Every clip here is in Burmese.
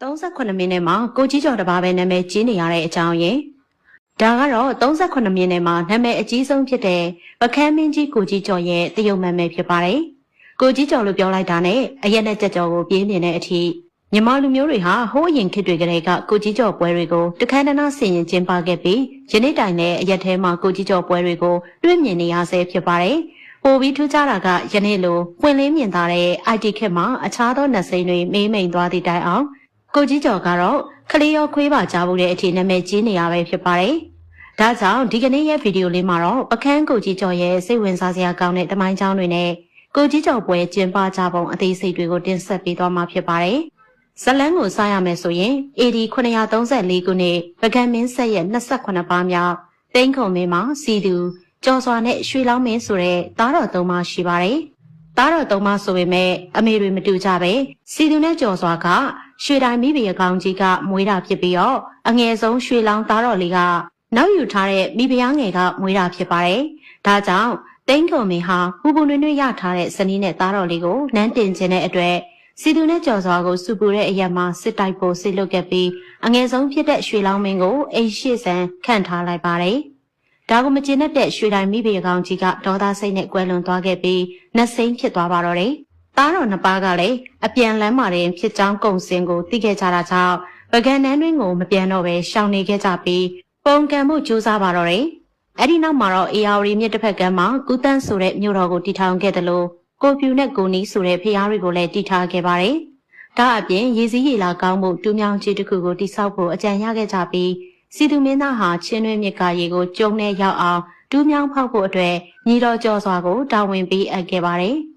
38မိနစ်မှာကိုကြီးကျော်တစ်ပါးပဲနာမည်ကြီးနေရတဲ့အကြောင်းရင်းဒါကတော့38မိနစ်မှာနာမည်အကြီးဆုံးဖြစ်တဲ့ပကန်းမင်းကြီးကိုကြီးကျော်ရဲ့တရုတ်နာမည်ဖြစ်ပါတယ်ကိုကြီးကျော်လို့ပြောလိုက်တာနဲ့အရက်နဲ့ကြက်ကျော်ကိုပြင်းမြင်တဲ့အထိမြန်မာလူမျိုးတွေဟာဟိုးအရင်ခေတ်တွေကလေးကကိုကြီးကျော်ပွဲတွေကိုတခန်းတနာဆင်ရင်ကျင်းပခဲ့ပြီးယနေ့တိုင်နဲ့အရက်ထဲမှာကိုကြီးကျော်ပွဲတွေကိုတွေ့မြင်နေရဆဲဖြစ်ပါတယ်ပိုပြီးထူးခြားတာကယနေ့လိုပွင့်လင်းမြင်သာတဲ့ IT ခေတ်မှာအခြားသောနှစိမ့်တွေမေးမိန်သွားသည့်တိုင်အောင် ကိုကြီးကျော်ကတော့ခလေးရောခွေးပါကြားဖို့တဲ့အထိနာမည်ကြီးနေရပဲဖြစ်ပါတယ်။ဒါကြောင့်ဒီကနေ့ရဲ့ဗီဒီယိုလေးမှာတော့ပကန်းကိုကြီးကျော်ရဲ့စိတ်ဝင်စားစရာကောင်းတဲ့တမိုင်းချောင်းတွေနဲ့ကိုကြီးကျော်ပွဲကျင်းပကြပုံအသေးစိတ်တွေကိုတင်ဆက်ပေးသွားမှာဖြစ်ပါတယ်။ဇလန်းကိုစရမယ်ဆိုရင် AD 934ခုနှစ်ပကန်းမင်းဆက်ရဲ့28ပါးမြောက်တိန်းခုံမင်းမှာစီသူကျော်စွာနဲ့ရွှေလောင်းမင်းဆိုတဲ့သားတော်သုံးပါးရှိပါတယ်။သားတော်သုံးပါးဆိုပေမဲ့အမေတွေမတူကြပဲစီသူနဲ့ကျော်စွာက ရွှေတိုင်းမိဘရဲ့ကောင်ကြီးကမွေးတာဖြစ်ပြီးတော့အငယ်ဆုံးရွှေလောင်းသားတော်လေးကနောက်ယူထားတဲ့မိဖုရားငယ်ကမွေးတာဖြစ်ပါတယ်။ဒါကြောင့်တိန်းကုန်မင်းဟာပူပူနွေ့နွေ့ရထားတဲ့ဇနီးနဲ့သားတော်လေးကိုနန်းတင်ခြင်းတဲ့အတွက်စီသူနဲ့ကျော်စွာကိုစူပူတဲ့အရက်မှာစစ်တိုက်ဖို့စစ်လုပ်ခဲ့ပြီးအငယ်ဆုံးဖြစ်တဲ့ရွှေလောင်းမင်းကိုအိမ်ရှိဆန်ခန့်ထားလိုက်ပါတယ်။ဒါကိုမကျေနပ်တဲ့ရွှေတိုင်းမိဘရဲ့ကောင်ကြီးကဒေါသစိတ်နဲ့ကွဲလွန်သွားခဲ့ပြီးနှစိမ့်ဖြစ်သွားပါတော့တယ်။ သားတော်နှစ်ပါးကလည်းအပြန်လန်းမာတဲ့ဖြစ်ကြောင်းကုံစင်ကိုသိခဲ့ကြတာကြောင့်ပကံနန်းတွင်ကိုမပြန်တော့ပဲရှောင်နေခဲ့ကြပြီးပုံကံမှုကြိုးစားပါတော့တယ်။အဲ့ဒီနောက်မှာတော့အေယာဝတီမြစ်တစ်ဖက်ကမ်းမှာကုတန်းဆိုတဲ့မြို့တော်ကိုတည်ထောင်ခဲ့တယ်လို့ကိုပြူနဲ့ကိုနီးဆိုတဲ့ဖျားတွေကိုလည်းတည်ထားခဲ့ပါတယ်။ဒါအပြင်ရေစည်းရေလာကောင်းမှုတူးမြောင်းကြီးတစ်ခုကိုတိစောက်ဖို့အကြံရခဲ့ကြပြီးစီသူမင်းသားဟာချင်းတွင်းမြစ်ကရေကိုကျုံနဲ့ရောက်အောင်တူးမြောင်းဖောက်ဖို့အတွက်ညီတော်ကျော်စွာကိုတာဝန်ပေးအပ်ခဲ့ပါတယ်။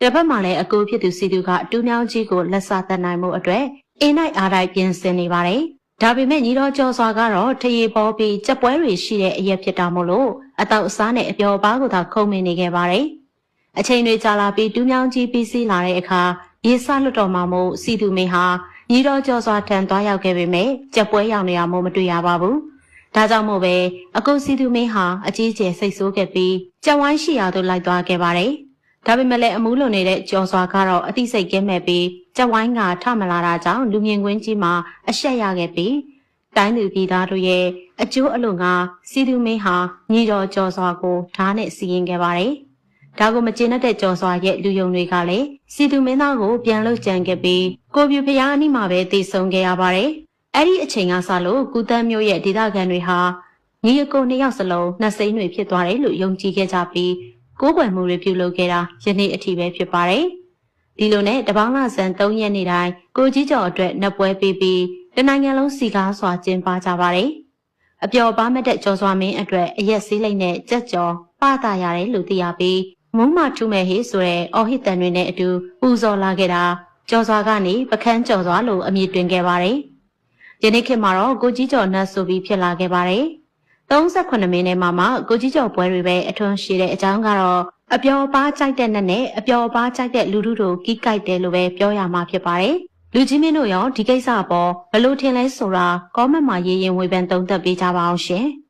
တစ်ဖက်မှာလည်းအကူဖြစ်သူစီသူကတူးမြောင်းကြီးကိုလက်စားသက်နိုင်မှုအတွက်အင်းနိုင်အားတိုင်းပြင်ဆင်နေပါတယ်။ဒါပေမဲ့ညီတော်ကျော်စွာကတော့ထရေပေါ်ပြီးကြက်ပွဲတွေရှိတဲ့အရက်ဖြစ်တာမို့လို့အတော့အစားနဲ့အပျော်ပါးကိုသာခုံမင်နေခဲ့ပါတယ်။အချိန်တွေကြာလာပြီးတူးမြောင်းကြီးပြီးစီးလာတဲ့အခါရေစလွတ်တော်မှာမို့စီသူမင်းဟာညီတော်ကျော်စွာထံသွားရောက်ခဲ့ပေမဲ့ကြက်ပွဲရောက်နေရမို့မတွေ့ရပါဘူး။ဒါကြောင့်မို့ပဲအကူစီသူမင်းဟာအကြီးကျယ်စိတ်ဆိုးခဲ့ပြီးကြက်ဝိုင်းရှိရာသို့လိုက်သွားခဲ့ပါတယ်။ ဒါပေမဲ့လည်းအမှုလွန်နေတဲ့ကျော်စွာကတော့အသိစိတ်ကင်းမဲ့ပြီးကြက်ဝိုင်းကထမလာတာကြောင့်လူမြင်ကွင်းကြီးမှာအရှက်ရခဲ့ပြီးတိုင်းသူပြည်သားတို့ရဲ့အကျိုးအလို့ငါစီသူမင်းဟာညီတော်ကျော်စွာကိုဓာတ်နဲ့စီရင်ခဲ့ပါတယ်။ဒါကိုမကျေနပ်တဲ့ကျော်စွာရဲ့လူယုံတွေကလည်းစီသူမင်းသားကိုပြန်လို့ကြံခဲ့ပြီးကိုပြူဖျားအနီးမှာပဲတည်ဆုံခဲ့ရပါတယ်။အဲ့ဒီအချိန်ကစလို့ကုသန်းမျိုးရဲ့ဒေသခံတွေဟာညီအကိုနှစ်ယောက်စလုံးနှစိမ့်တွေဖြစ်သွားတယ်လို့ယုံကြည်ခဲ့ကြပြီး ကိုးကွယ်မှုတွေပြုလုပ်ခဲ့တာယနေ့အထိပဲဖြစ်ပါတယ်။ဒီလိုနဲ့တပေါင်းလဆန်3ရက်နေ့တိုင်းကိုကြီးကျော်အတွက်နှပွဲပေးပြီးတနိုင်ငံလုံးစီကားစွာကျင်းပကြပါတယ်။အပျော်ပါမဲ့တဲ့ကျော်စွာမင်းအတွက်အရက်စည်းလိမ့်နဲ့ကြက်ကြော်ပတာရတယ်လို့သိရပြီးမုံမထူးမဲ့ဟေးဆိုတဲ့အော်ဟစ်တန်တွေနဲ့အတူပူဇော်လာခဲ့တာကျော်စွာကနေပခန်းကျော်စွာလို့အမည်တွင်ခဲ့ပါတယ်။ယနေ့ခေတ်မှာတော့ကိုကြီးကျော်နတ်ဆိုပြီးဖြစ်လာခဲ့ပါတယ်။ 38မိနစ်မှာမှကိုကြီးကျော်ပွဲတွေပဲအထွန်းရှိတဲ့အကြောင်းကတော့အပျော်ပါးကြိုက်တဲ့နဲ့နဲ့အပျော်ပါးကြိုက်တဲ့လူထုတို့ကီးကြိုက်တယ်လို့ပဲပြောရမှာဖြစ်ပါတယ်။လူကြီးမင်းတို့ရောဒီကိစ္စအပေါ်ဘယ်လိုထင်လဲဆိုတာကောမန့်မှာရေးရင်ဝေဖန်သုံးသပ်ပေးကြပါအောင်ရှင်။